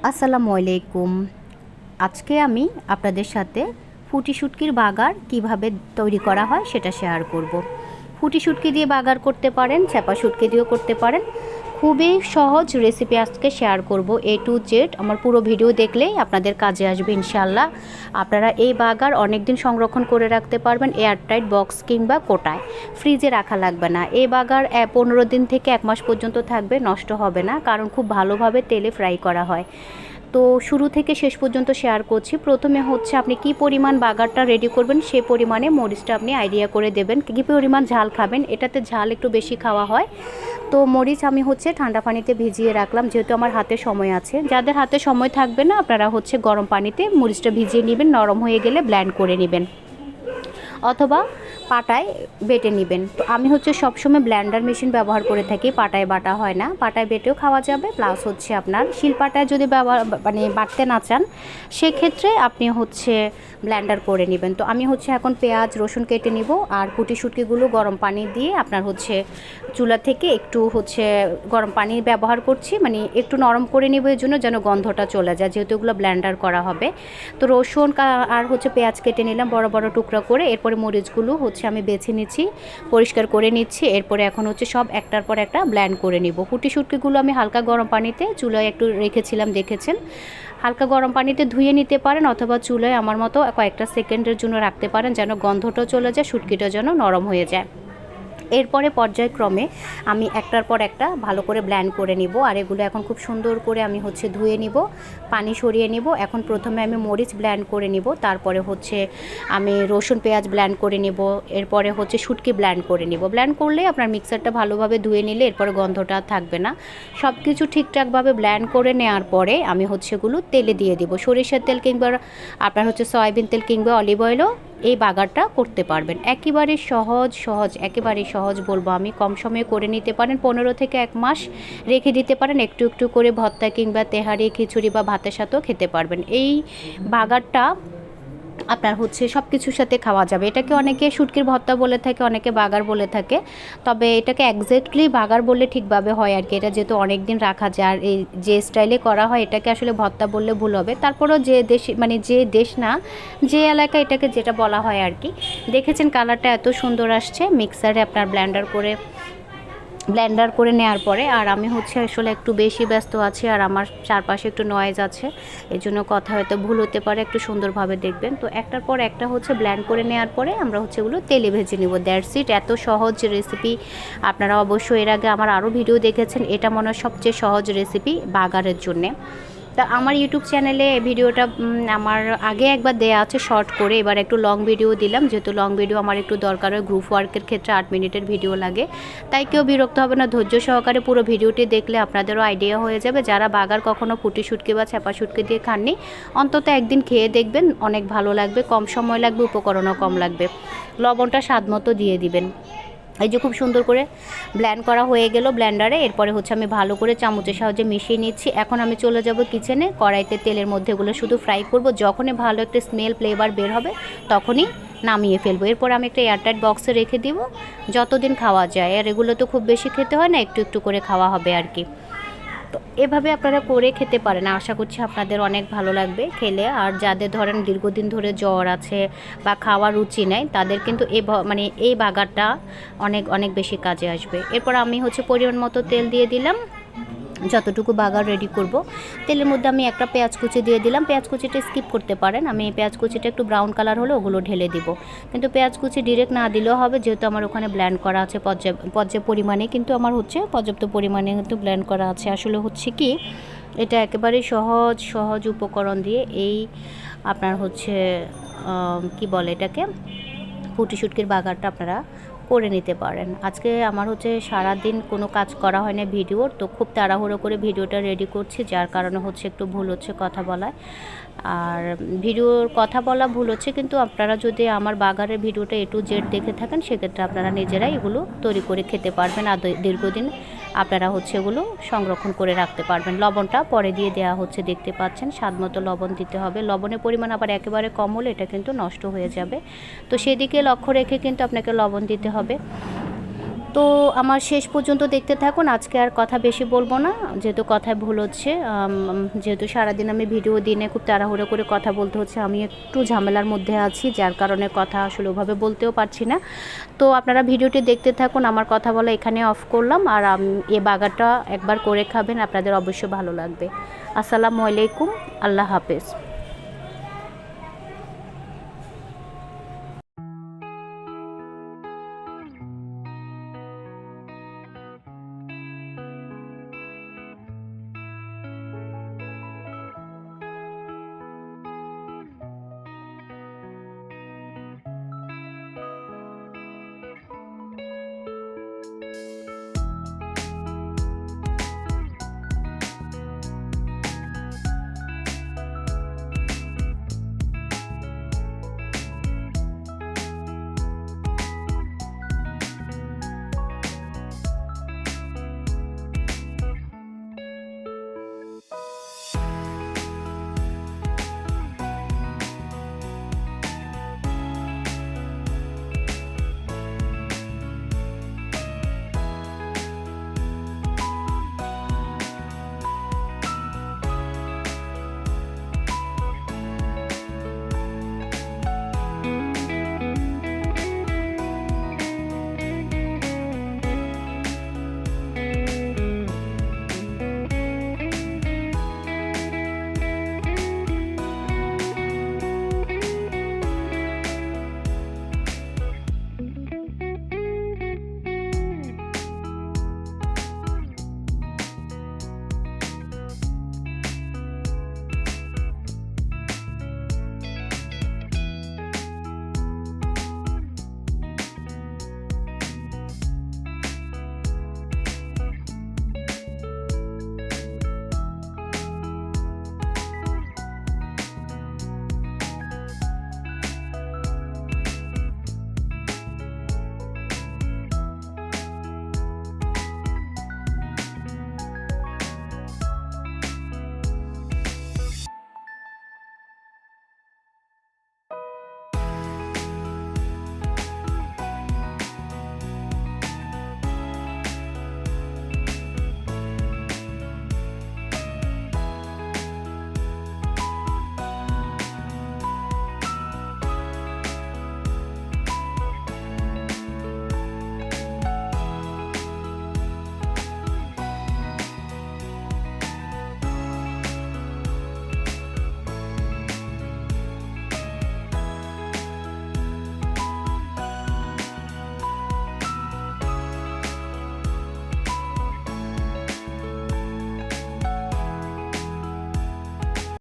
আসসালামু আলাইকুম আজকে আমি আপনাদের সাথে ফুটি শুটকির বাগার কীভাবে তৈরি করা হয় সেটা শেয়ার করব। ফুটি শুটকি দিয়ে বাগার করতে পারেন চাপা শুটকি দিয়েও করতে পারেন খুবই সহজ রেসিপি আজকে শেয়ার করব এ টু জেড আমার পুরো ভিডিও দেখলেই আপনাদের কাজে আসবে ইনশাল্লাহ আপনারা এই বাগার অনেক দিন সংরক্ষণ করে রাখতে পারবেন এয়ারটাইট বক্স কিংবা কোটায়। ফ্রিজে রাখা লাগবে না। এই বাগার পনেরো দিন থেকে এক মাস পর্যন্ত থাকবে, নষ্ট হবে না। কারণ খুব ভালোভাবে তেলে ফ্রাই করা হয়। তো শুরু থেকে শেষ পর্যন্ত শেয়ার করছি। প্রথমে হচ্ছে আপনি কি পরিমাণ বাগারটা রেডি করবেন, সে পরিমাণে মরিচটা আপনি আইডিয়া করে দেবেন। কী পরিমাণ ঝাল খাবেন, এটাতে ঝাল একটু বেশি খাওয়া হয়। তো মরিচ আমি হচ্ছে ঠান্ডা পানিতে ভিজিয়ে রাখলাম, যেহেতু আমার হাতে সময় আছে। যাদের হাতে সময় থাকবে না, আপনারা হচ্ছে গরম পানিতে মরিচটা ভিজিয়ে নেবেন, নরম হয়ে গেলে ব্ল্যান্ড করে নেবেন। অথবা পাটায় বেটে নেবেন। তো আমি হচ্ছে সবসময় ব্ল্যান্ডার মেশিন ব্যবহার করে থাকি, পাটায় বাটা হয় না। পাটায় বেটেও খাওয়া যাবে, প্লাস হচ্ছে আপনার শিলপাটায় যদি ব্যবহার মানে বাটতে না চান, সেক্ষেত্রে আপনি হচ্ছে ব্ল্যান্ডার করে নেবেন। তো আমি হচ্ছে এখন পেঁয়াজ, রসুন কেটে নিব, আর শুটকিগুলো গরম পানি দিয়ে আপনার হচ্ছে চুলা থেকে একটু হচ্ছে গরম পানি ব্যবহার করছি মানে একটু নরম করে নিব, এর জন্য যেন গন্ধটা চলে যায়, যেহেতু এগুলো ব্ল্যান্ডার করা হবে। তো রসুন আর হচ্ছে পেঁয়াজ কেটে নিলাম, বড় বড় টুকরা করে, এরপরে মরিচগুলো হচ্ছে আমি বেছে নিচ্ছি, পরিষ্কার করে নিচ্ছি, এরপরে এখন হচ্ছে সব একটার পর একটা ব্ল্যান্ড করে নিব। কুটি শুটকিগুলো আমি হালকা গরম পানিতে চুলায় একটু রেখেছিলাম, দেখেছেন? হালকা গরম পানিতে ধুয়ে নিতে পারেন অথবা চুলায় আমার মতো কয়েকটা সেকেন্ডের জন্য রাখতে পারেন যেন গন্ধটাও চলে যায় শুটকিটা যেন নরম হয়ে যায়। এরপরে পর্যায়ক্রমে আমি একটার পর একটা ভালো করে ব্ল্যান্ড করে নিব। আর এগুলো এখন খুব সুন্দর করে আমি হচ্ছে ধুয়ে নিব, পানি সরিয়ে নিব। এখন প্রথমে আমি মরিচ ব্ল্যান্ড করে নিব, তারপরে হচ্ছে আমি রসুন, পেঁয়াজ ব্ল্যান্ড করে নিব, এরপরে হচ্ছে শুটকি ব্ল্যান্ড করে নিব। ব্ল্যান্ড করলে আপনার মিক্সারটা ভালোভাবে ধুয়ে নিলে এরপরে গন্ধটা থাকবে না। সব কিছু ঠিকঠাকভাবে ব্ল্যান্ড করে নেওয়ার পরে আমি হচ্ছে এগুলো তেলে দিয়ে দিব। সরিষার তেল কিংবা আপনার হচ্ছে সয়াবিন তেল কিংবা অলিভ অয়েলও এই বাগারটা করতে পারবেন। একেবারে সহজ সহজ, একেবারে সহজ বলব আমি। কম সময়ে করে নিতে পারেন, পনেরো থেকে এক মাস রেখে দিতে পারেন। একটু একটু করে ভর্তা কিংবা তেহারি, খিচুড়ি বা ভাতের সাথেও খেতে পারবেন। এই বাগারটা আপনার হচ্ছে সব কিছুর সাথে খাওয়া যাবে। এটাকে অনেকে শুটকির ভর্তা বলে থাকে, অনেকে বাগার বলে থাকে। তবে এটাকে একজ্যাক্টলি বাগার বললে ঠিকভাবে হয় আর কি। এটা যেহেতু অনেক দিন রাখা যায় আর এই যে স্টাইলে করা হয়, এটাকে আসলে ভর্তা বললে ভুল হবে। তারপরেও যে দেশ মানে যে দেশ না, যে এলাকা এটাকে যেটা বলা হয় আর কি। দেখেছেন কালারটা এত সুন্দর আসছে মিক্সারে আপনার ব্ল্যান্ডার করে ব্লেন্ডার করে নেওয়ার পরে, আর আমি হচ্ছে আসলে একটু বেশি ব্যস্ত আছি, আর আমার চারপাশে একটু নয়েজ আছে এই জন্য কথা হয়তো ভুল হতে পারে, একটু সুন্দরভাবে দেখবেন। তো একটার পর একটা হচ্ছে ব্ল্যান্ড করে নেওয়ার পরে আমরা হচ্ছে এগুলো তেলে ভেজে নেব। দ্যাটস ইট এত সহজ রেসিপি আপনারা অবশ্যই এর আগে আমার আরও ভিডিও দেখেছেন, এটা মনে হয় সবচেয়ে সহজ রেসিপি বাগারের জন্যে। তা আমার ইউটিউব চ্যানেলে ভিডিওটা আমার আগে একবার দেয়া আছে শর্ট করে, এবার একটু লং ভিডিও দিলাম, যেহেতু লং ভিডিও আমার একটু দরকার হয় গ্রুপ ওয়ার্কের ক্ষেত্রে আট মিনিটের ভিডিও লাগে। তাই কেউ বিরক্ত হবে না, ধৈর্য সহকারে পুরো ভিডিওটি দেখলে আপনাদেরও আইডিয়া হয়ে যাবে। যারা বাগার কখনও ফুটি শুটকি বা ছাপা শুটকি দিয়ে খাননি, অন্তত একদিন খেয়ে দেখবেন, অনেক ভালো লাগবে, কম সময় লাগবে, উপকরণও কম লাগবে। লবণটা স্বাদ মতো দিয়ে দিবেন। এই যে খুব সুন্দর করে ব্ল্যান্ড করা হয়ে গেল ব্ল্যান্ডারে এরপরে হচ্ছে আমি ভালো করে চামচের সাহায্যে মিশিয়ে নিচ্ছি। এখন আমি চলে যাব কিচেনে কড়াইতে তেলের মধ্যে এগুলো শুধু ফ্রাই করব। যখনই ভালো একটা স্মেল ফ্লেভার বের হবে, তখনই নামিয়ে ফেলব। এরপর আমি একটা এয়ারটাইট বক্সে রেখে দিব। যতদিন খাওয়া যায়। আর এগুলো তো খুব বেশি খেতে হয় না, একটু একটু করে খাওয়া হবে আর কি। তো এভাবে আপনারা করে খেতে পারেন। আশা করছি আপনাদের অনেক ভালো লাগবে খেলে। আর যাদের ধরেন দীর্ঘদিন ধরে জ্বর আছে বা খাওয়ার রুচি নেই, তাদের কিন্তু এ মানে এই বাগারটা অনেক অনেক বেশি কাজে আসবে। এরপর আমি হচ্ছে পরিমাণ মতো তেল দিয়ে দিলাম। যতটুকু বাগার রেডি করব। তেলের মধ্যে আমি একটা পেঁয়াজ কুচি দিয়ে দিলাম। পেঁয়াজ কুচিটা স্কিপ করতে পারেন। আমি পেঁয়াজ কুচিটা একটু ব্রাউন কালার হলে ওগুলো ঢেলে দিব। কিন্তু পেঁয়াজ কুচি ডিরেক্ট না দিলেও হবে। যেহেতু আমার ওখানে ব্ল্যান্ড করা আছে পর্যাপ্ত পর্যাপ্ত পরিমাণে। কিন্তু আমার হচ্ছে পর্যাপ্ত পরিমাণে কিন্তু ব্ল্যান্ড করা আছে। আসলে হচ্ছে কি, এটা একেবারে সহজ সহজ উপকরণ দিয়ে এই আপনার হচ্ছে কি বলে এটাকে? ফুটি শুটকির বাগারটা আপনারা করে নিতে পারেন। আজকে আমার হচ্ছে সারাদিন কোনো কাজ করা হয় না ভিডিওর, তো খুব তাড়াহুড়ো করে ভিডিওটা রেডি করছি, যার কারণে হচ্ছে একটু ভুল হচ্ছে কথা বলায়। আর ভিডিওর কথা বলা ভুল হচ্ছে, কিন্তু আপনারা যদি আমার বাগানের ভিডিওটা এ টু জেড দেখে থাকেন, সেক্ষেত্রে আপনারা নিজেরাই এগুলো তৈরি করে খেতে পারবেন। আর দীর্ঘদিন আপনারা হচ্ছে এগুলো সংরক্ষণ করে রাখতে পারবেন। লবণটা পরে দিয়ে দেওয়া হচ্ছে, দেখতে পাচ্ছেন, স্বাদ মতো লবণ দিতে হবে। লবণের পরিমাণ আবার একেবারে কম হলে এটা কিন্তু নষ্ট হয়ে যাবে। তো সেদিকে লক্ষ্য রেখে কিন্তু আপনাকে লবণ দিতে হবে। তো আমার শেষ পর্যন্ত দেখতে থাকুন। আজকে আর কথা বেশি বলব না। যেহেতু কথায় ভুল হচ্ছে যেহেতু সারাদিন আমি ভিডিও দিনে খুব তাড়াহুড়ো করে কথা বলতে হচ্ছে, আমি একটু ঝামেলার মধ্যে আছি, যার কারণে কথা আসলে ওভাবে বলতেও পারছি না। তো আপনারা ভিডিওটি দেখতে থাকুন, আমার কথা বলা এখানে অফ করলাম, আর এ বাগাটা একবার করে খাবেন, আপনাদের অবশ্যই ভালো লাগবে। আসসালামু আলাইকুম, আল্লাহ হাফেজ।